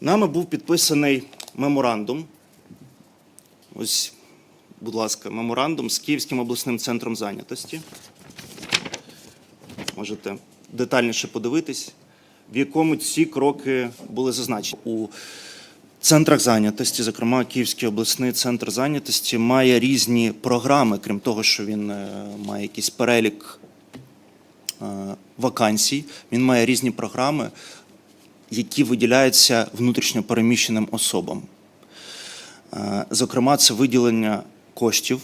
Нами був підписаний меморандум. Ось, будь ласка, меморандум з Київським обласним центром зайнятості. Можете детальніше подивитись, в якому ці кроки були зазначені. У центрах зайнятості, зокрема, Київський обласний центр зайнятості, має різні програми, крім того, що він е, має якийсь перелік е, вакансій, він має різні програми, які виділяються внутрішньо переміщеним особам. Е, Зокрема, це виділення коштів,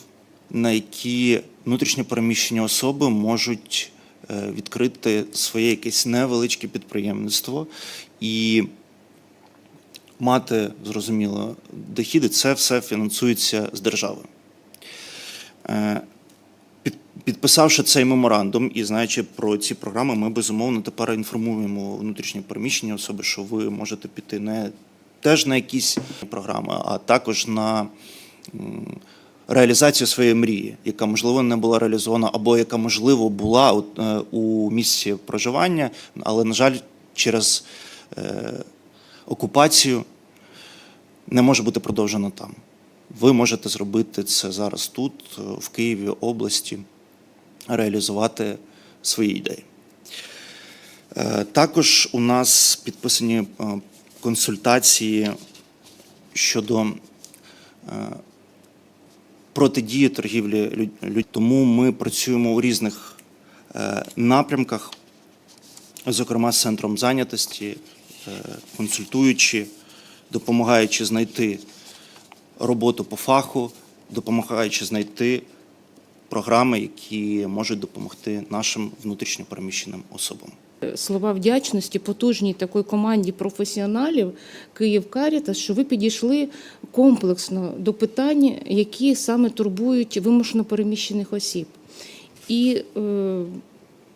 на які внутрішньо переміщені особи можуть е, відкрити своє якесь невеличке підприємництво і мати, зрозуміло, дохіди. Це все фінансується з держави. Під- Підписавши цей меморандум і знаючи про ці програми, ми безумовно тепер інформуємо внутрішньо переміщені особи, що ви можете піти не теж на якісь програми, а також на реалізацію своєї мрії, яка можливо не була реалізована, або яка можливо була е, у місці проживання, але на жаль, через е, окупацію не може бути продовжена там. Ви можете зробити це зараз тут, е, в Києві, області, реалізувати свої ідеї. Е, Також у нас підписані е, консультації щодо е, протидії торгівлі людьми. Тому ми працюємо у різних напрямках, зокрема з центром зайнятості, консультуючи, допомагаючи знайти роботу по фаху, допомагаючи знайти програми, які можуть допомогти нашим внутрішньопереміщеним особам. слова вдячності потужній такої команді професіоналів Київ Карітас, що ви підійшли комплексно до питань, які саме турбують вимушено переміщених осіб. І е,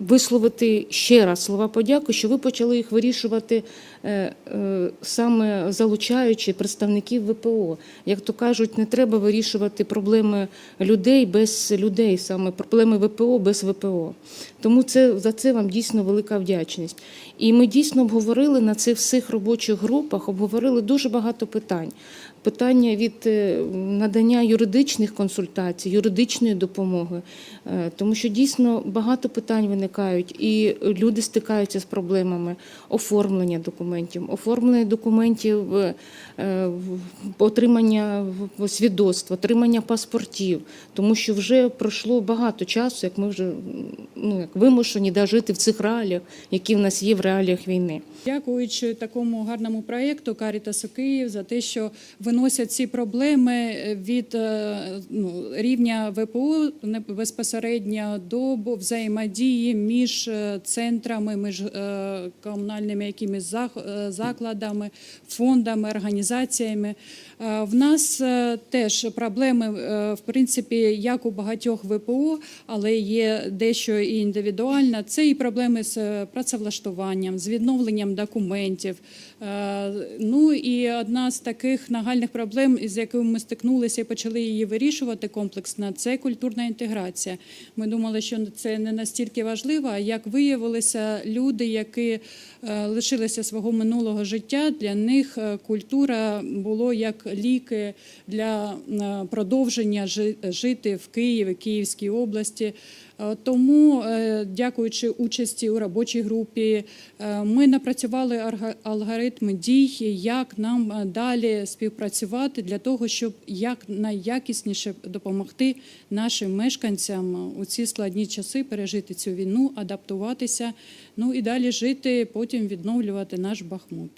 висловити ще раз слова подяки, що ви почали їх вирішувати е, е, саме залучаючи представників ВПО. Як то кажуть, не треба вирішувати проблеми людей без людей, саме проблеми ВПО без ВПО. Тому це за це вам дійсно велика вдячність. І ми дійсно обговорили на цих всіх робочих групах, обговорили дуже багато питань. Питання від е, надання юридичних консультацій, юридичної допомоги, тому що дійсно багато питань виникають, і люди стикаються з проблемами оформлення документів, оформлення документів, е, е, отримання свідоцтва, отримання паспортів, тому що вже пройшло багато часу, як ми вже ну, як вимушені да, жити в цих реаліях, які в нас є в реаліях війни. Дякуючи такому гарному проєкту Карітасу Київ за те, що виносять ці проблеми від е, ну, рівня ВПО безпосередньо до бо- між е, центрами, між е, комунальними якимись е, закладами, фондами, організаціями. В нас теж проблеми, в принципі, як у багатьох ВПО, але є дещо і індивідуально. Це і проблеми з працевлаштуванням, з відновленням документів. Ну і одна з таких нагальних проблем, з якими ми стикнулися і почали її вирішувати комплексно, це культурна інтеграція. Ми думали, що це не настільки важливо, а як виявилося, люди, які е, лишилися свого минулого життя, для них е, культура було як ліки для е, продовження жити в Києві, Київській області. Тому, дякуючи участі у робочій групі, ми напрацювали алгоритми дій, як нам далі співпрацювати для того, щоб як найякісніше допомогти нашим мешканцям у ці складні часи пережити цю війну, адаптуватися, ну і далі жити, потім відновлювати наш Бахмут.